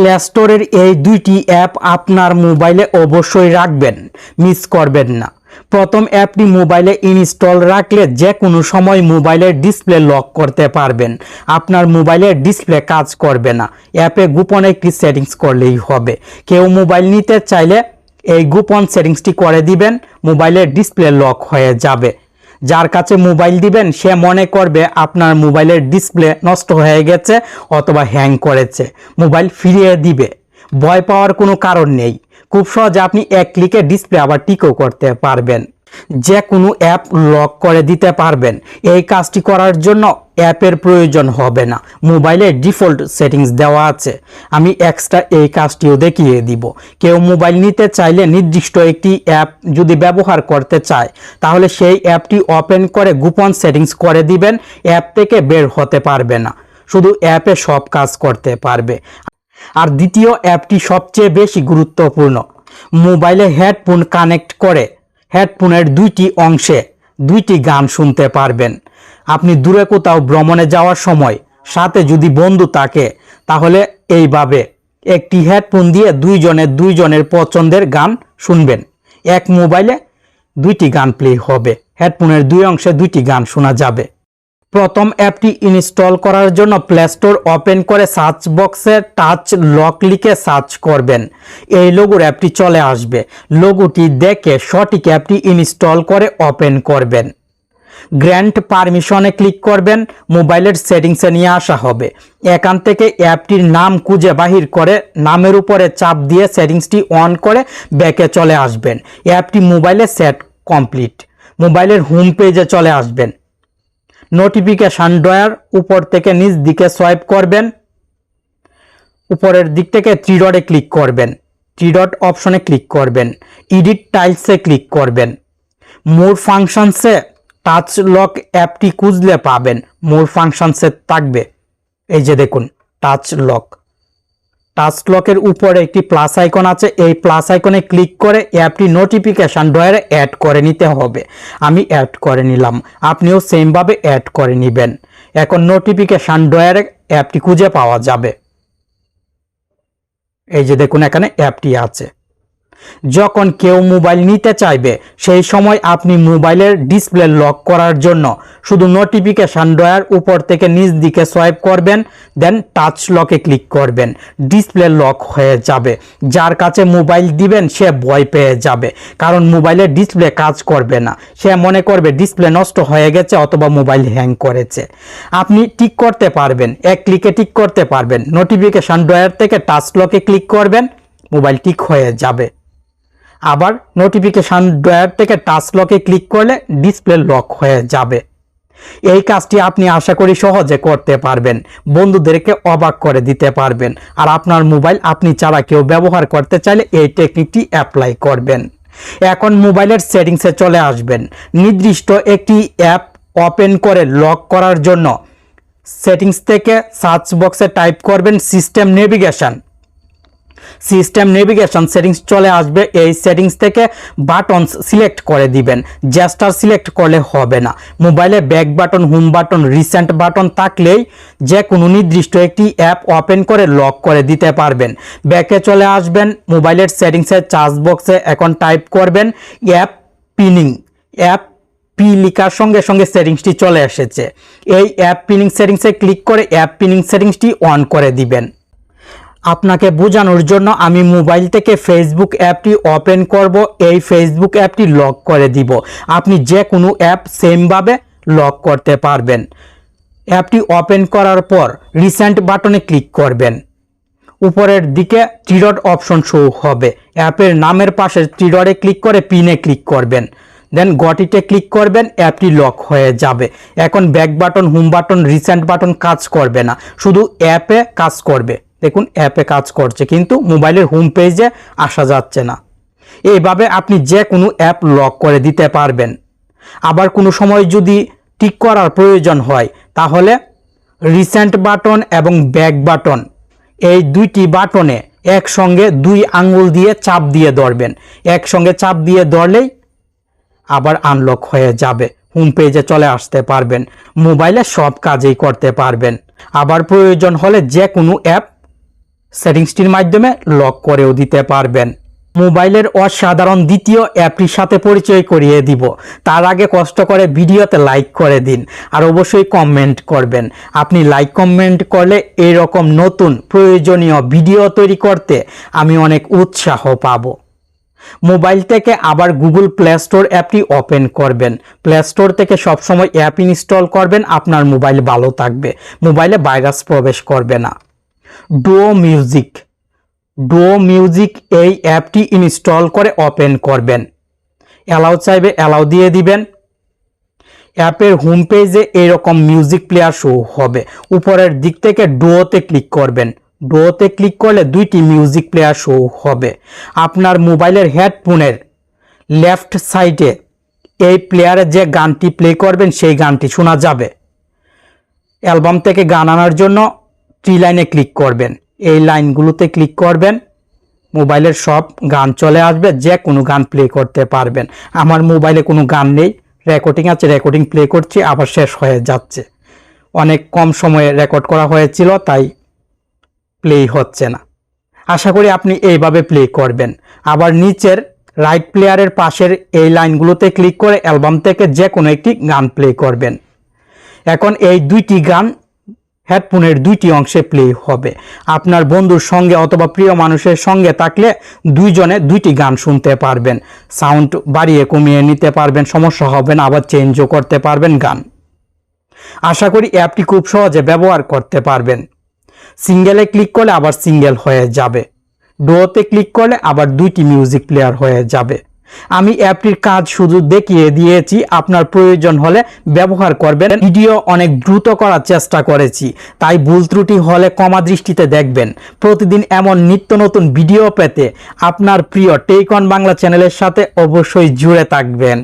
Play স্টোরের এই দুইটি অ্যাপ আপনার মোবাইলে অবশ্যই রাখবেন। মিস করবেন না। প্রথম অ্যাপটি মোবাইলে ইনস্টল রাখলে যে কোনো সময় মোবাইলের ডিসপ্লে লক করতে পারবেন। আপনার মোবাইলের ডিসপ্লে কাজ করবে না। অ্যাপে গোপন একটি সেটিংস করলেই হবে। কেউ মোবাইল নিতে চাইলে এই গোপন সেটিংসটি করে দিবেন। মোবাইলের ডিসপ্লে লক হয়ে যাবে। যার কাছে মোবাইল দিবেন, সে মনে করবে আপনার মোবাইলের ডিসপ্লে নষ্ট হয়ে গেছে অথবা হ্যাং করেছে। মোবাইল ফিরিয়ে দিবে। ভয় পাওয়ার কোনো কারণ নেই। খুব সহজে আপনি এক ক্লিকে ডিসপ্লে আবার টিকও করতে পারবেন। যে কোনো অ্যাপ লক করে দিতে পারবেন। এই কাজটি করার জন্য অ্যাপের প্রয়োজন হবে না। মোবাইলে ডিফল্ট সেটিংস দেওয়া আছে। আমি এক্সট্রা এই কাজটিও দেখিয়ে দিব। কেউ মোবাইল নিতে চাইলে নির্দিষ্ট একটি অ্যাপ যদি ব্যবহার করতে চায়, তাহলে সেই অ্যাপটি ওপেন করে গোপন সেটিংস করে দিবেন। অ্যাপ থেকে বের হতে পারবে না। শুধু অ্যাপে সব কাজ করতে পারবে। আর দ্বিতীয় অ্যাপটি সবচেয়ে বেশি গুরুত্বপূর্ণ। মোবাইলে হেডফোন কানেক্ট করে হেডফোনের দুইটি অংশে দুইটি গান শুনতে পারবেন। আপনি দূরে কোথাও ভ্রমণে যাওয়ার সময় সাথে যদি বন্ধু থাকে, তাহলে এইভাবে একটি হেডফোন দিয়ে দুইজনের দুইজনের পছন্দের গান শুনবেন। এক মোবাইলে দুইটি গান প্লে হবে। হেডফোনের দুই অংশে দুইটি গান শোনা যাবে। প্রথম অ্যাপটি ইনস্টল করার জন্য প্লে স্টোর ওপেন করে সার্চ বক্সে টাচ লক লিখে সার্চ করবেন। এই লোগোর অ্যাপটি চলে আসবে। লোগোটি দেখে সঠিক অ্যাপটি ইনস্টল করে ওপেন করবেন। গ্র্যান্ট পারমিশনে ক্লিক করবেন, মোবাইলের সেটিংসে নিয়ে আসা হবে। এখান থেকে অ্যাপটির নাম খুঁজে বাহির করে নামের উপরে চাপ দিয়ে সেটিংসটি অন করে ব্যাকে চলে আসবেন। অ্যাপটি মোবাইলে সেট কমপ্লিট মোবাইলের হোম পেজে চলে আসবেন। নোটিফিকেশান ডয়ার উপর থেকে নিচ দিকে সোয়াইপ করবেন। উপরের দিক থেকে থ্রি ডটে ক্লিক করবেন। থ্রি ডট অপশনে ক্লিক করবেন। ইডিট টাইলসে ক্লিক করবেন। মোর ফাংশনসে টাচ লক অ্যাপটি খুঁজলে পাবেন। মোর ফাংশনসে থাকবে। এই যে দেখুন টাচ লক টাচ লকের উপরে একটি প্লাস আইকন আছে। এই প্লাস আইকনে ক্লিক করে অ্যাপটি নোটিফিকেশান ড্রয়ারে অ্যাড করে নিতে হবে। আমি অ্যাড করে নিলাম। আপনিও সেমভাবে অ্যাড করে নেবেন। এখন নোটিফিকেশান ড্রয়ারে অ্যাপটি খুঁজে পাওয়া যাবে। এই যে দেখুন, এখানে অ্যাপটি আছে। যখন কেউ মোবাইল নিতে চাইবে, সেই সময় আপনি মোবাইলের ডিসপ্লে লক করার জন্য শুধু নোটিফিকেশান ডয়ার উপর থেকে নিচ দিকে সোয়াইপ করবেন, দেন টাচ লকে ক্লিক করবেন। ডিসপ্লে লক হয়ে যাবে। যার কাছে মোবাইল দিবেন, সে ভয় পেয়ে যাবে, কারণ মোবাইলের ডিসপ্লে কাজ করবে না। সে মনে করবে ডিসপ্লে নষ্ট হয়ে গেছে অথবা মোবাইল হ্যাং করেছে। আপনি ঠিক করতে পারবেন, এক ক্লিকে ঠিক করতে পারবেন। নোটিফিকেশান ডয়ার থেকে টাচ লকে ক্লিক করবেন, মোবাইল ঠিক হয়ে যাবে। আবার নোটিফিকেশান ড্রয়ার থেকে টাচ লকে ক্লিক করলে ডিসপ্লে লক হয়ে যাবে। এই কাজটি আপনি আশা করি সহজে করতে পারবেন। বন্ধুদেরকে অবাক করে দিতে পারবেন। আর আপনার মোবাইল আপনি ছাড়া কেউ ব্যবহার করতে চাইলে এই টেকনিকটি অ্যাপ্লাই করবেন। এখন মোবাইলের সেটিংসে চলে আসবেন। নির্দিষ্ট একটি অ্যাপ ওপেন করে লক করার জন্য সেটিংস থেকে সার্চ বক্সে টাইপ করবেন system navigation system navigation settings চলে আসবে। এই সেটিংস থেকে বাটনস সিলেক্ট করে দিবেন। জ্যাস্টার সিলেক্ট করলে হবে না। মোবাইলে back button, home button, recent button থাকলেই যে কোনো নির্দিষ্ট একটি অ্যাপ ওপেন করে লক করে দিতে পারবেন। ব্যাকে চলে আসবেন, মোবাইলের সেটিংসের চার্জ বক্সে এখন টাইপ করবেন, অ্যাপ পিনিং। অ্যাপ পি লিখার সঙ্গে সঙ্গে সেটিংসটি চলে এসেছে। এই অ্যাপ পিনিং সেটিংসে ক্লিক করে অ্যাপ পিনিং সেটিংসটি অন করে দিবেন। আপনাকে বোঝানোর জন্য আমি মোবাইল থেকে ফেসবুক অ্যাপটি ওপেন করব। এই ফেসবুক অ্যাপটি লক করে দিব। আপনি যে কোনো অ্যাপ সেমভাবে লক করতে পারবেন। অ্যাপটি ওপেন করার পর রিসেন্ট বাটনে ক্লিক করবেন। উপরের দিকে টিডট অপশন শো হবে। অ্যাপের নামের পাশে টিডটে ক্লিক করে পিনে ক্লিক করবেন। দেন গটিতে ক্লিক করবেন, অ্যাপটি লক হয়ে যাবে। এখন back button home button recent button কাজ করবে না। শুধু অ্যাপে কাজ করবে। দেখুন অ্যাপে কাজ করছে, কিন্তু মোবাইলের হোম পেজে আসা যাচ্ছে না। এইভাবে আপনি যে কোনো অ্যাপ লক করে দিতে পারবেন। আবার কোনো সময় যদি ঠিক করার প্রয়োজন হয়, তাহলে রিসেন্ট বাটন এবং ব্যাক বাটন এই দুইটি বাটনে একসঙ্গে দুই আঙ্গুল দিয়ে চাপ দিয়ে ধরবেন। একসঙ্গে চাপ দিয়ে ধরলেই আবার আনলক হয়ে যাবে হোম পেজে চলে আসতে পারবেন মোবাইলে সব কাজেই করতে পারবেন। আবার প্রয়োজন হলে যে কোনো অ্যাপ সেটিংসটির মাধ্যমে লক করেও দিতে পারবেন। মোবাইলের অসাধারণ দ্বিতীয় অ্যাপটির সাথে পরিচয় করিয়ে দিব। তার আগে কষ্ট করে ভিডিওতে লাইক করে দিন আর অবশ্যই কমেন্ট করবেন। আপনি লাইক কমেন্ট করলে এরকম নতুন প্রয়োজনীয় ভিডিও তৈরি করতে আমি অনেক উৎসাহ পাব। মোবাইল থেকে আবার গুগল প্লে স্টোর অ্যাপটি ওপেন করবেন। প্লে স্টোর থেকে সবসময় অ্যাপ ইনস্টল করবেন, আপনার মোবাইল ভালো থাকবে। মোবাইলে ভাইরাস প্রবেশ করবে না। Duo music. ডুও মিউজিক এই অ্যাপটি ইনস্টল করে ওপেন করবেন। অ্যালাউ চাইবে অ্যালাউ দিয়ে দিবেন। অ্যাপের হোম পেজে এরকম মিউজিক প্লেয়ার শো হবে। উপরের দিক থেকে ডুয়োতে ক্লিক করবেন। ডুয়োতে ক্লিক করলে দুইটি মিউজিক প্লেয়ার শো হবে। আপনার মোবাইলের হেডফোনের লেফট সাইডে এই প্লেয়ারে যে গানটি প্লে করবেন সেই গানটি শোনা যাবে। অ্যালবাম থেকে গান আনার জন্য থ্রি লাইনে ক্লিক করবেন। এই লাইনগুলোতে ক্লিক করবেন। মোবাইলের সব গান চলে আসবে, যে কোনো গান প্লে করতে পারবেন। আমার মোবাইলে কোনো গান নেই, রেকর্ডিং আছে, রেকর্ডিং প্লে করছি, আবার শেষ হয়ে যাচ্ছে। অনেক কম সময়ে রেকর্ড করা হয়েছিল, তাই প্লে হচ্ছে না। আশা করি আপনি এইভাবে প্লে করবেন। আবার নিচের রাইট প্লেয়ারের পাশের এই লাইনগুলোতে ক্লিক করে অ্যালবাম থেকে যে কোনো একটি গান প্লে করবেন। এখন এই দুইটি গান হেডফোনের দুইটি অংশে প্লে হবে। আপনার বন্ধুর সঙ্গে অথবা প্রিয় মানুষের সঙ্গে থাকলে দুইজনে দুইটি গান শুনতে পারবেন। সাউন্ড বাড়িয়ে কমিয়ে নিতে পারবেন, সমস্যা হবে না, আবার চেঞ্জও করতে পারবেন গান। আশা করি অ্যাপটি খুব সহজে ব্যবহার করতে পারবেন। সিঙ্গেলে ক্লিক করলে আবার সিঙ্গেল হয়ে যাবে। ডোতে ক্লিক করলে আবার দুইটি মিউজিক প্লেয়ার হয়ে যাবে। আমি অ্যাপটির কাজ শুধু দেখিয়ে দিয়েছি, আপনার প্রয়োজন হলে ব্যবহার করবেন। ভিডিও অনেক দ্রুত করার চেষ্টা করেছি, তাই ভুল ত্রুটি হলে কমা দৃষ্টিতে দেখবেন। প্রতিদিন এমন নিত্য নতুন ভিডিও পেতে আপনার প্রিয় টেকন বাংলা চ্যানেলের সাথে অবশ্যই জুড়ে থাকবেন।